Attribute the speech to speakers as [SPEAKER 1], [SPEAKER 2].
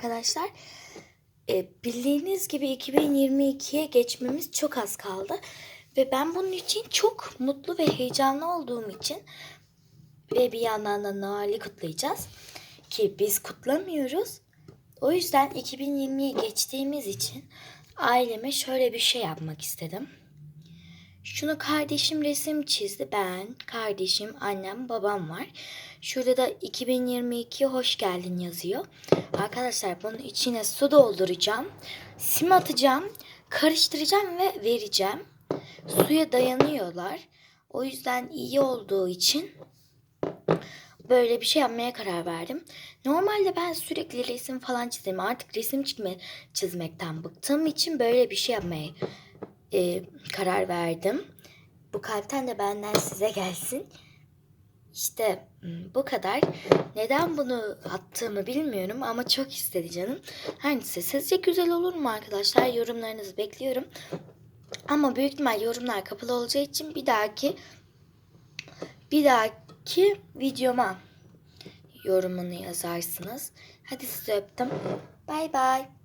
[SPEAKER 1] arkadaşlar. E, bildiğiniz gibi 2022'ye geçmemiz çok az kaldı. Ve ben bunun için çok mutlu ve heyecanlı olduğum için ve bir yandan da Noel'i kutlayacağız. Ki biz kutlamıyoruz. O yüzden 2020'ye geçtiğimiz için aileme şöyle bir şey yapmak istedim. Şunu kardeşim resim çizdi. Ben, kardeşim, annem, babam var. Şurada da 2022 hoş geldin yazıyor. Arkadaşlar bunun içine su dolduracağım. Sim atacağım. Karıştıracağım ve vereceğim. Suya dayanıyorlar. O yüzden iyi olduğu için böyle bir şey yapmaya karar verdim. Normalde ben sürekli resim falan çizerim. Artık resim çizme, çizmekten bıktığım için böyle bir şey yapmaya e, karar verdim. Bu kalpten de benden size gelsin. İşte hmm, bu kadar. Neden bunu attığımı bilmiyorum ama çok istedi canım. Her neyse sizce güzel olur mu arkadaşlar? Yorumlarınızı bekliyorum. Ama büyük ihtimal yorumlar kapalı olacağı için bir dahaki bir dahaki videoma yorumunu yazarsınız. Hadi sizi öptüm. Bay bay.